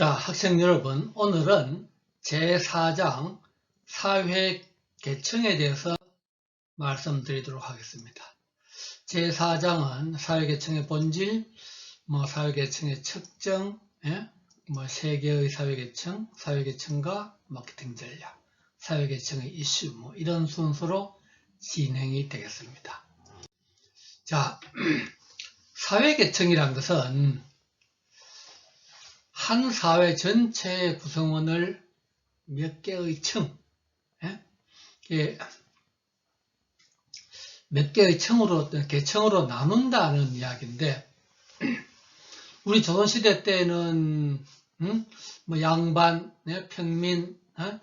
자, 학생 여러분, 오늘은 제4장 사회계층에 대해서 말씀드리도록 하겠습니다. 제4장은 사회계층의 본질, 뭐 사회계층의 측정, 예? 뭐 세계의 사회계층, 사회계층과 마케팅 전략, 사회계층의 이슈, 뭐 이런 순서로 진행이 되겠습니다. 자, 사회계층이란 것은 한 사회 전체의 구성원을 몇 개의 층, 예? 몇 개의 층으로, 계층으로 나눈다는 이야기인데, 우리 조선시대 때는, 음? 뭐 양반, 네? 평민, 어?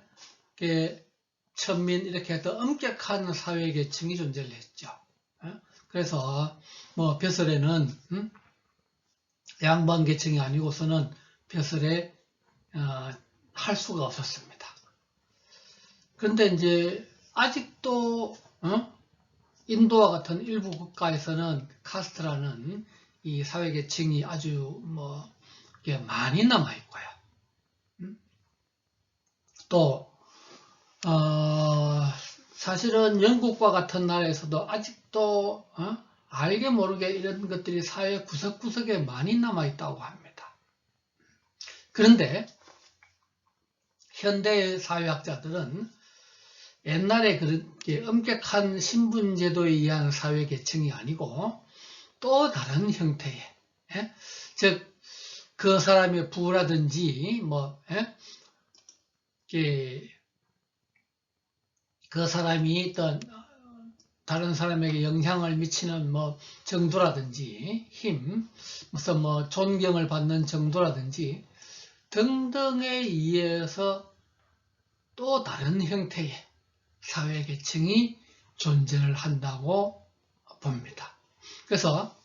천민, 이렇게 해서 엄격한 사회 계층이 존재를 했죠. 어? 그래서, 뭐, 벼슬에는, 음? 양반 계층이 아니고서는 벼슬에 어, 할 수가 없었습니다. 그런데 이제 아직도 어? 인도와 같은 일부 국가에서는 카스트라는 이 사회계층이 아주 뭐 많이 남아 있고요. 음? 또 어, 사실은 영국과 같은 나라에서도 아직도 어? 알게 모르게 이런 것들이 사회 구석구석에 많이 남아 있다고 합니다. 그런데 현대 사회학자들은 옛날에 그렇게 엄격한 신분제도에 의한 사회 계층이 아니고 또 다른 형태의 예? 즉그 사람의 부라든지 뭐 예? 그 사람이 어떤 다른 사람에게 영향을 미치는 뭐 정도라든지 힘 무슨 뭐 존경을 받는 정도라든지 등등에 의해서 또 다른 형태의 사회계층이 존재를 한다고 봅니다. 그래서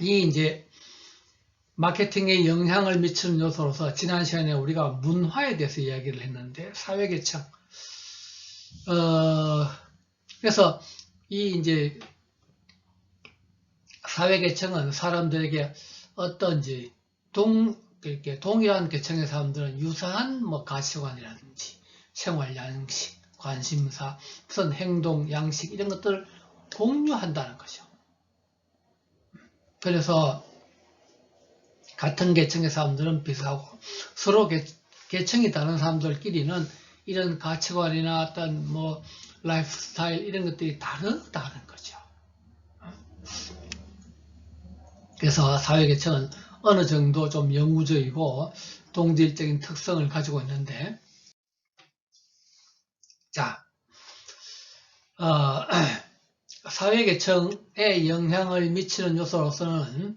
이 이제 마케팅에 영향을 미치는 요소로서 지난 시간에 우리가 문화에 대해서 이야기를 했는데 사회계층 어 그래서 이 이제 사회계층은 사람들에게 어떤지 동 이렇게 동일한 계층의 사람들은 유사한 뭐 가치관이라든지 생활 양식, 관심사, 무슨 행동 양식 이런 것들을 공유한다는 거죠. 그래서 같은 계층의 사람들은 비슷하고 서로 계, 계층이 다른 사람들끼리는 이런 가치관이나 어떤 뭐 라이프 스타일 이런 것들이 다르다는 거죠. 그래서 사회계층은 어느 정도 좀 영구적이고 동질적인 특성을 가지고 있는데 자 어, 사회계층에 영향을 미치는 요소로서는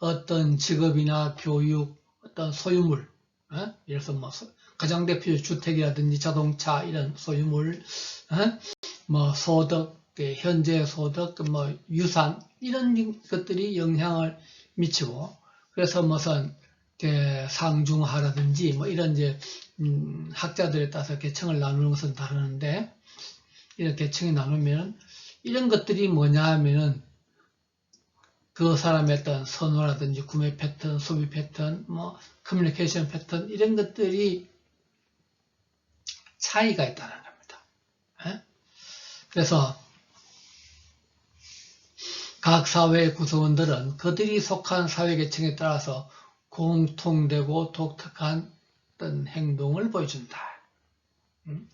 어떤 직업이나 교육, 어떤 소유물, 어? 예를 들어서 뭐 가장 대표 주택이라든지 자동차 이런 소유물, 어? 뭐 소득, 현재 소득, 뭐 유산 이런 것들이 영향을 미치고 그래서 무슨 상중하라든지 뭐 이런 이제 음, 학자들에 따라서 계층을 나누는 것은 다르는데 이런 계층이 나누면 이런 것들이 뭐냐 하면은 그 사람의 어떤 선호라든지 구매 패턴, 소비 패턴, 뭐 커뮤니케이션 패턴 이런 것들이 차이가 있다는 겁니다. 에? 그래서 각 사회 구성원들은 그들이 속한 사회계층에 따라서 공통되고 독특한 어떤 행동을 보여준다. 음?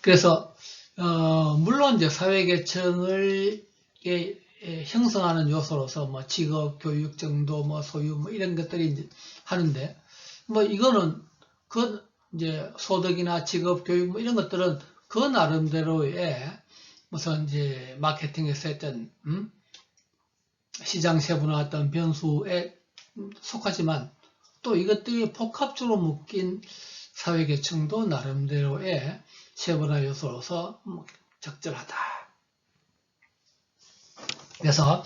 그래서 어, 물론 이제 사회계층을 형성하는 요소로서 뭐 직업, 교육 정도, 뭐 소유, 뭐 이런 것들이 하는데 뭐 이거는 그 이제 소득이나 직업, 교육 뭐 이런 것들은 그 나름대로의 무슨 이제 마케팅에서 했던 음? 시장 세분화 어떤 변수에 속하지만 또 이것들이 복합적으로 묶인 사회계층도 나름대로의 세분화 요소로서 뭐 적절하다. 그래서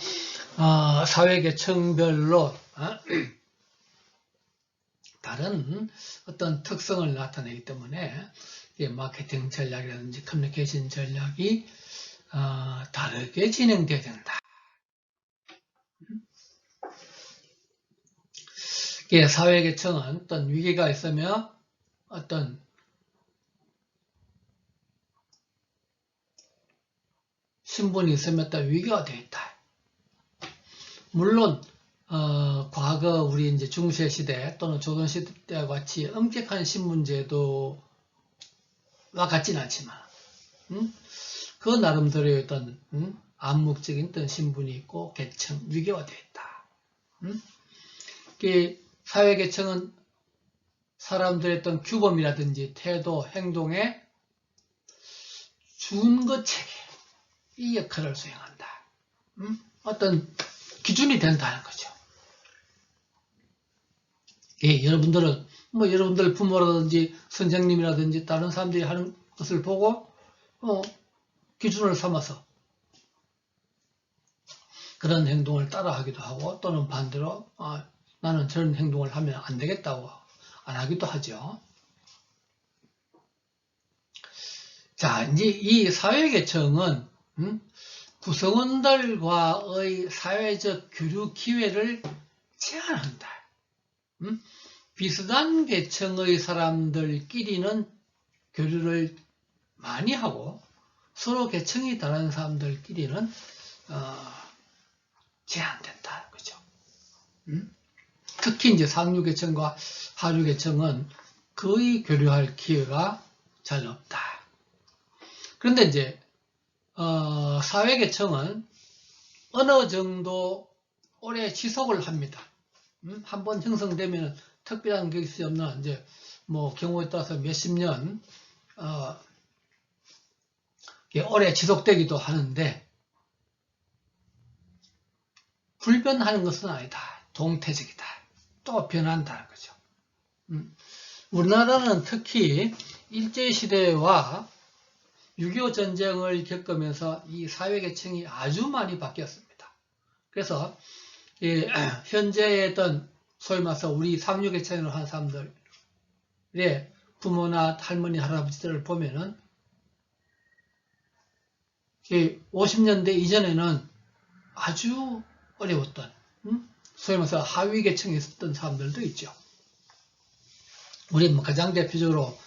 어, 사회계층별로 어? 다른 어떤 특성을 나타내기 때문에 마케팅 전략이라든지 커뮤니케이션 전략이 어, 다르게 진행되어야 된다. 사회계층은 어떤 위기가 있으면 어떤 신분이 있으면 어떤 위기가 되어 있다. 물론 어, 과거 우리 이제 중세 시대 또는 조선 시대 때와 같이 엄격한 신분제도와 같지는 않지만, 음? 그 나름대로의 어떤 음? 암묵적인 어떤 신분이 있고 계층 위계화되어 있다. 음? 그 사회 계층은 사람들의 어떤 규범이라든지 태도, 행동에 준거 체계 이 역할을 수행한다. 음? 어떤 기준이 된다는 거죠. 예, 여러분들은 뭐 여러분들 부모라든지 선생님이라든지 다른 사람들이 하는 것을 보고 어, 기준을 삼아서 그런 행동을 따라하기도 하고 또는 반대로 아, 나는 저런 행동을 하면 안 되겠다고 안 하기도 하죠. 자, 이제 이 사회계층은 음, 구성원들과의 사회적 교류 기회를 제한한다. 음? 비슷한 계층의 사람들끼리는 교류를 많이 하고 서로 계층이 다른 사람들끼리는 어, 제한된다. 그죠? 음? 특히 이제 상류 계층과 하류 계층은 거의 교류할 기회가 잘 없다. 그런데 이제 어, 사회 계층은 어느 정도 오래 지속을 합니다. 음? 한번 형성되면 특별한 것이 없는 이제 뭐 경우에 따라서 몇십 년 어, 오래 지속되기도 하는데 불변하는 것은 아니다. 동태적이다. 또 변한다는 거죠. 음. 우리나라는 특히 일제시대와 6.25 전쟁을 겪으면서 이 사회계층이 아주 많이 바뀌었습니다. 그래서 예, 현재의 어떤 소위 말해서 우리 상류계층으로 한 사람들의 부모나 할머니, 할아버지들을 보면은 50년대 이전에는 아주 어려웠던 음? 소위 말해서 하위 계층에 있었던 사람들도 있죠. 우리 뭐 가장 대표적으로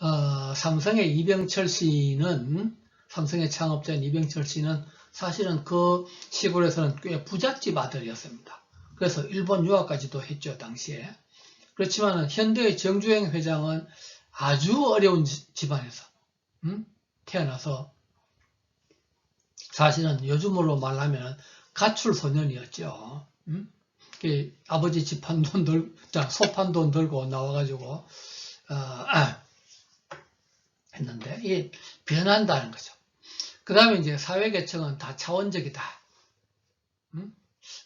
어, 삼성의 이병철 씨는 삼성의 창업자인 이병철 씨는 사실은 그 시골에서는 꽤 부잣집 아들이었습니다. 그래서 일본 유학까지도 했죠 당시에. 그렇지만 현대의 정주행 회장은 아주 어려운 집안에서 음? 태어나서 사실은 요즘으로 말하면 가출 소년이었죠. 음? 아버지 집한 돈 들, 자, 소판 돈 들고 나와가지고, 어, 아, 했는데, 이게 변한다는 거죠. 그 다음에 이제 사회계층은 다 차원적이다. 음?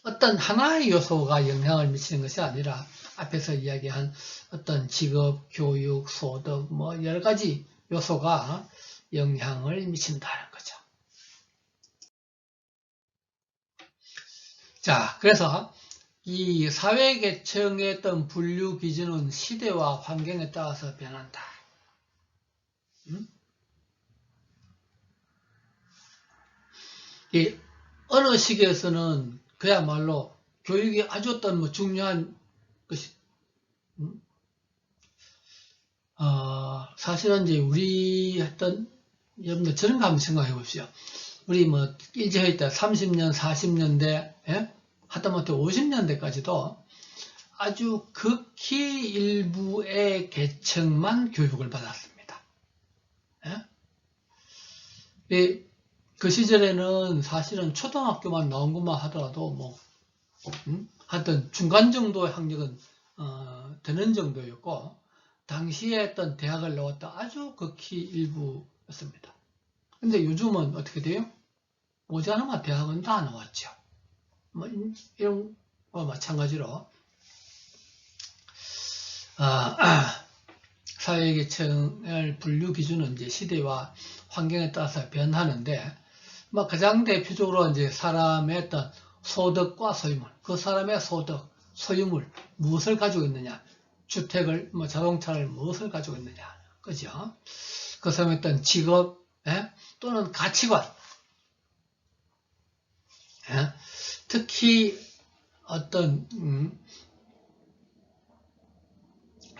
어떤 하나의 요소가 영향을 미치는 것이 아니라, 앞에서 이야기한 어떤 직업, 교육, 소득, 뭐, 여러 가지 요소가 영향을 미친다는 거죠. 자, 그래서 이 사회계층의 어떤 분류 기준은 시대와 환경에 따라서 변한다. 음? 이 어느 시기에서는 그야말로 교육이 아주 어떤 뭐 중요한 것이 음? 어, 사실은 이제 우리 했던 여러분들 저런 거 한번 생각해 보십시오. 우리 뭐 일제회의 때 30년, 40년대 예? 하다못해 50년대까지도 아주 극히 일부의 계층만 교육을 받았습니다. 예? 그 시절에는 사실은 초등학교만 나온 것만 하더라도 뭐 음? 하여튼 중간 정도의 학력은 어, 되는 정도였고 당시에 했던 대학을 나왔다 아주 극히 일부였습니다. 근데 요즘은 어떻게 돼요? 모자라면 대학은 다 나왔죠. 뭐 이런 거 마찬가지로 아, 사회계층을 분류 기준은 이제 시대와 환경에 따라서 변하는데 뭐 가장 대표적으로 이제 사람의 어떤 소득과 소유물, 그 사람의 소득, 소유물 무엇을 가지고 있느냐, 주택을 뭐 자동차를 무엇을 가지고 있느냐, 그죠? 그 사람의 어떤 직업 예? 또는 가치관, 예? 특히 어떤 음,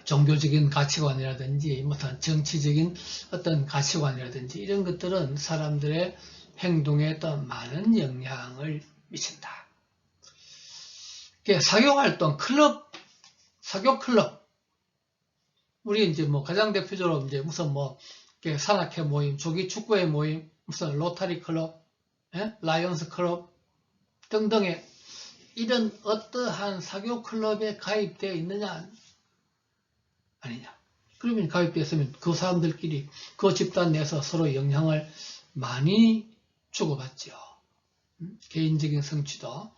종교적인 가치관이라든지 무슨 정치적인 어떤 가치관이라든지 이런 것들은 사람들의 행동에 또 많은 영향을 미친다. 이게 사교활동, 클럽, 사교 클럽. 우리 이제 뭐 가장 대표적으로 이제 무슨 뭐 산악회 모임, 조기 축구회 모임, 무슨 로타리 클럽, 예? 라이온스 클럽 등등의 이런 어떠한 사교 클럽에 가입되어 있느냐 아니냐. 그러면 가입되어 있으면 그 사람들끼리 그 집단 내에서 서로 영향을 많이 주고받죠. 음? 개인적인 성취도.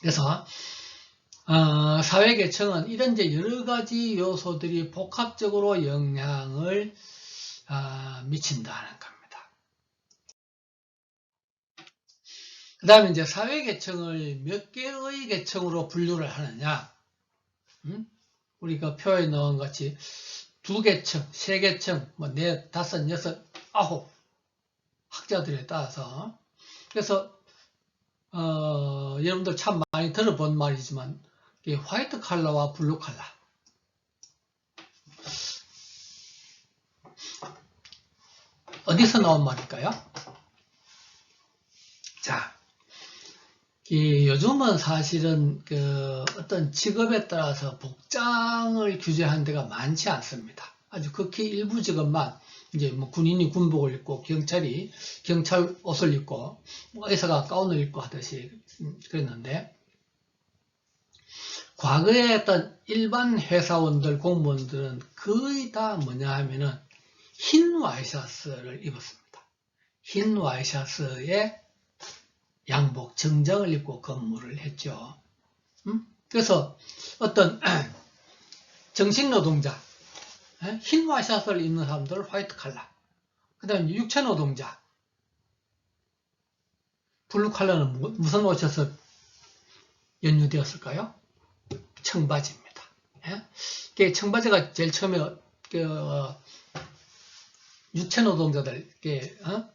그래서 어, 사회계층은 이런 이제 여러 가지 요소들이 복합적으로 영향을 아, 미친다는 겁니다. 그 다음에 이제 사회계층을 몇 개의 계층으로 분류를 하느냐. 음? 우리가 표에 넣은 같이 두 계층, 세 계층, 뭐 네, 다섯, 여섯, 아홉 학자들에 따라서 그래서 어, 여러분들 참 많이 들어본 말이지만 화이트 칼라와 블루 칼라 어디서 나온 말일까요? 자, 이 요즘은 사실은 그 어떤 직업에 따라서 복장을 규제한 데가 많지 않습니다. 아주 극히 일부 직업만 이제 뭐 군인이 군복을 입고 경찰이 경찰 옷을 입고 뭐 의사가 가운을 입고 하듯이 그랬는데 과거에 어떤 일반 회사원들 공무원들은 거의 다 뭐냐 하면은 흰 와이셔츠를 입었습니다. 흰 와이셔츠에 양복 정장을 입고 근무를 했죠. 음? 그래서 어떤 정신노동자 에? 흰 와이셔츠를 입는 사람들 화이트 칼라 그 다음에 육체 노동자 블루 칼라는 무- 무슨 옷에서 연유되었을까요? 청바지입니다. 예? 청바지가 제일 처음에 그 육체 노동자들 어?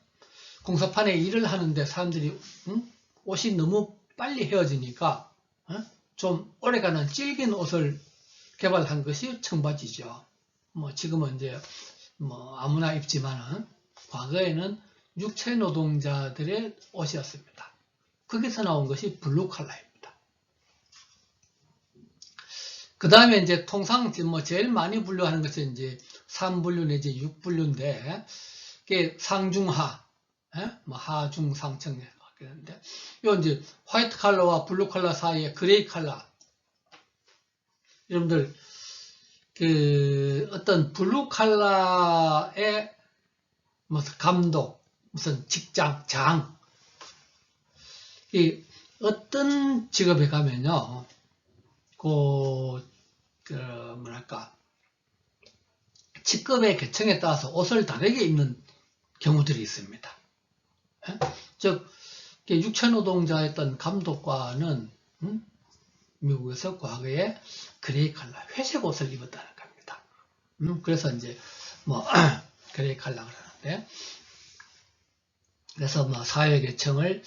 공사판에 일을 하는데 사람들이 응? 옷이 너무 빨리 헤어지니까 어? 좀 오래가는 질긴 옷을 개발한 것이 청바지죠. 뭐 지금은 이제 뭐 아무나 입지만은 과거에는 육체 노동자들의 옷이었습니다. 거기서 나온 것이 블루 칼라입니다. 그 다음에 이제 통상 뭐 제일 많이 분류하는 것이 이제 3분류 내지 6분류인데 이게 상중하, 예? 뭐 하중 상층 하겠는데 요 이제 화이트 칼라와 블루 칼라 사이에 그레이 칼라 여러분들 그 어떤 블루 칼라의 무슨 감독, 무슨 직장, 장, 이 어떤 직업에 가면요, 그, 그 뭐랄까 직급의 계층에 따라서 옷을 다르게 입는 경우들이 있습니다. 예? 즉 육체 노동자였던 감독관은 음? 미국에서 과거에 그레이 칼라, 회색 옷을 입었다는 겁니다. 음, 그래서 이제 뭐 그레이 칼라 그러는데 그래서 뭐 사회 계층을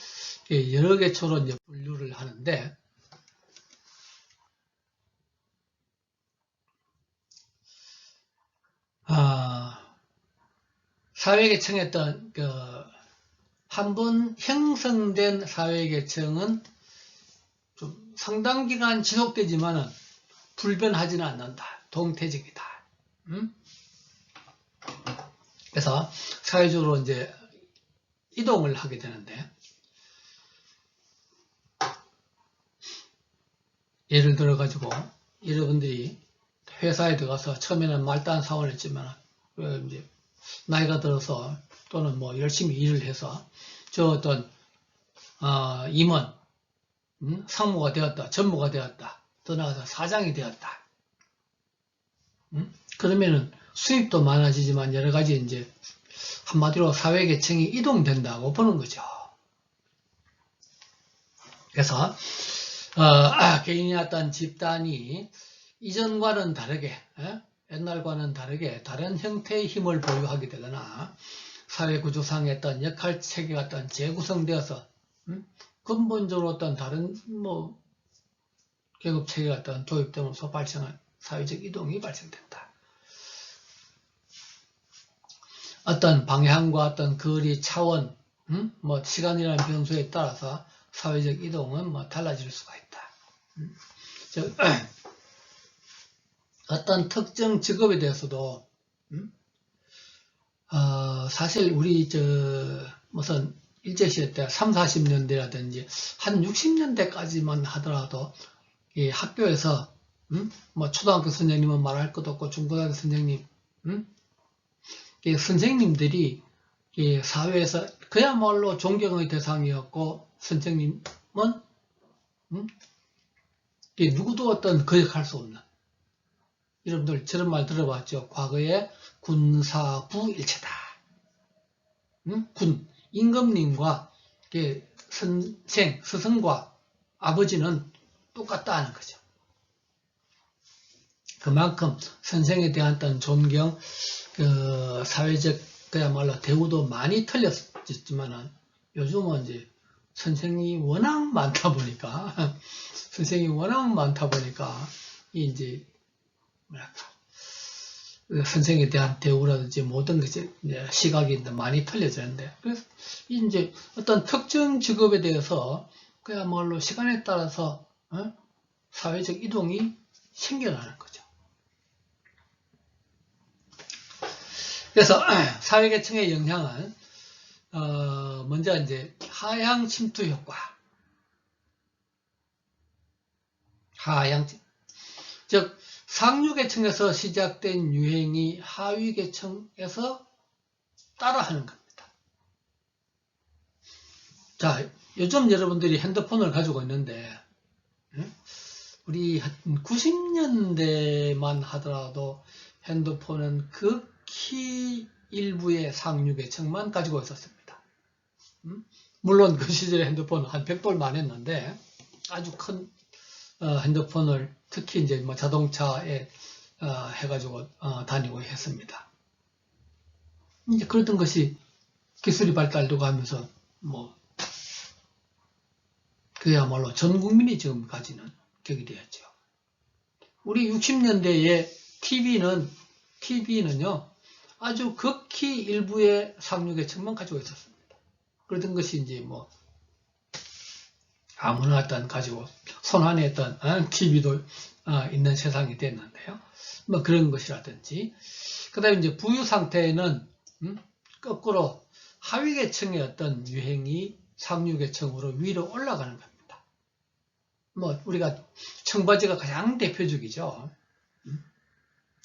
여러 계층으로 이제 분류를 하는데 아, 사회 계층의 어떤 그 한 번 형성된 사회 계층은 좀 상당 기간 지속되지만은 불변하지는 않는다. 동태적이다. 음? 그래서 사회적으로 이제 이동을 하게 되는데 예를 들어 가지고 여러분들이 회사에 들어가서 처음에는 말단 사원을 했지만 그 이제 나이가 들어서 또는 뭐 열심히 일을 해서 저 어떤 어, 임원 음? 상무가 되었다, 전무가 되었다, 더 나아가서 사장이 되었다. 음? 그러면은 수입도 많아지지만 여러 가지 이제 한마디로 사회 계층이 이동된다고 보는 거죠. 그래서 어, 아, 개인이 어떤 집단이 이전과는 다르게 에? 옛날과는 다르게 다른 형태의 힘을 보유하게 되거나 사회 구조상의 어떤 역할 체계가 어떤 재구성되어서 음? 근본적으로 어떤 다른 뭐 계급 체계가 어떤 도입됨으로써 발생한 사회적 이동이 발생된다. 어떤 방향과 어떤 거리 차원, 음? 뭐 시간이라는 변수에 따라서 사회적 이동은 뭐 달라질 수가 있다. 음? 즉, 어떤 특정 직업에 대해서도 음? 어, 사실 우리 저 무슨 일제시대 때 3, 40년대라든지 한 60년대까지만 하더라도 이 학교에서 음? 뭐 초등학교 선생님은 말할 것도 없고 중고등학교 선생님 음? 이 선생님들이 이 사회에서 그야말로 존경의 대상이었고 선생님은 음? 이 누구도 어떤 거역할 수 없는 여러분들 저런 말 들어봤죠? 과거에 군사부 일체다. 음? 군 임금님과 선생 스승과 아버지는 똑같다 하는 거죠. 그만큼 선생에 대한 어떤 존경, 그 사회적 그야말로 대우도 많이 틀렸지만은 요즘은 이제 선생이 워낙 많다 보니까 선생이 워낙 많다 보니까 이제 뭐랄까 그 선생에 대한 대우라든지 모든 것이 이제 시각이 많이 틀려지는데 그래서 이제 어떤 특정 직업에 대해서 그야말로 시간에 따라서 어? 사회적 이동이 생겨나는 거죠. 그래서 사회계층의 영향은 어, 먼저 이제 하향 침투 효과, 하향 침- 즉 상류계층에서 시작된 유행이 하위계층에서 따라하는 겁니다. 자, 요즘 여러분들이 핸드폰을 가지고 있는데 응? 우리 90년대만 하더라도 핸드폰은 극히 일부의 상류계층만 가지고 있었습니다. 음? 물론 그 시절에 핸드폰은 한 100돌만 했는데 아주 큰 어, 핸드폰을 특히 이제 뭐 자동차에 어, 해가지고 어, 다니고 했습니다. 이제 그러던 것이 기술이 발달되고 하면서 뭐 그야말로 전 국민이 지금 가지는 격이 되었죠. 우리 60년대에 TV는 TV는요 아주 극히 일부의 상류계층만 가지고 있었습니다. 그러던 것이 이제 뭐 아무나 어떤 가지고 손안에 어떤 TV도 있는 세상이 됐는데요. 뭐 그런 것이라든지 그 다음에 이제 부유 상태에는 음? 거꾸로 하위 계층의 어떤 유행이 상류 계층으로 위로 올라가는 겁니다. 뭐 우리가 청바지가 가장 대표적이죠. 음?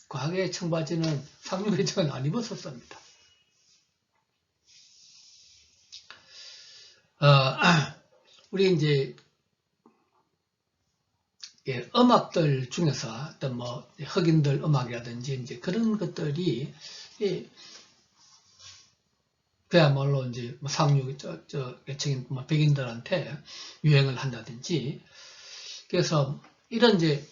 과거의 청바지는 상류 계층은 안 입었었습니다. 어, 우리 이제 예, 음악들 중에서 어떤 뭐 흑인들 음악이라든지 이제 그런 것들이 예, 그야말로 이제 뭐 상류 저, 저 계층인 뭐 백인들한테 유행을 한다든지. 그래서 이런 이제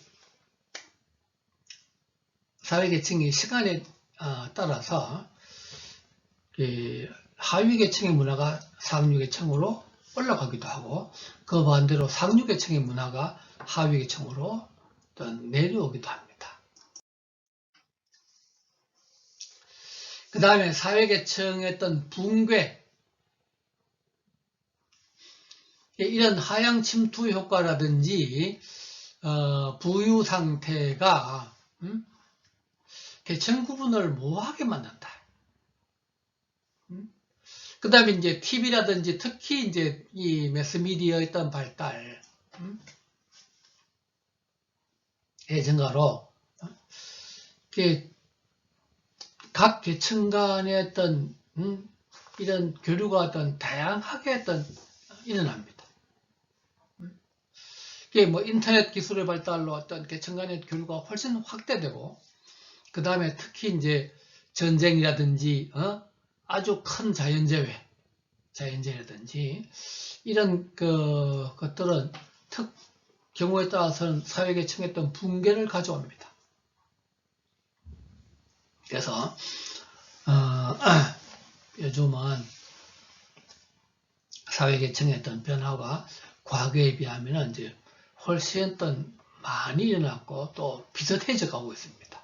사회 계층이 시간에 어, 따라서 그 하위 계층의 문화가 상류 계층으로 올라가기도 하고 그 반대로 상류 계층의 문화가 하위 계층으로 어떤 내려오기도 합니다. 그 다음에 사회계층의 어떤 붕괴, 이런 하향 침투 효과라든지 어, 부유 상태가 음? 계층 구분을 모호하게 만든다. 음? 그 다음에 이제 TV라든지 특히 이제 이 매스미디어의 어떤 발달, 음? 이렇게 각 계층 간의 어떤 음, 이런 교류가 어떤 다양하게 어떤 일어납니다. 음? 이게 뭐 인터넷 기술의 발달로 어떤 계층 간의 교류가 훨씬 확대되고 그 다음에 특히 이제 전쟁이라든지 어? 아주 큰 자연재해, 자연재해라든지 이런 그 것들은 특 경우에 따라서는 사회계층의 어떤 붕괴를 가져옵니다. 그래서 어, 요즘은 사회계층의 어떤 변화가 과거에 비하면 이제 훨씬 어떤 많이 일어났고 또 비슷해져 가고 있습니다.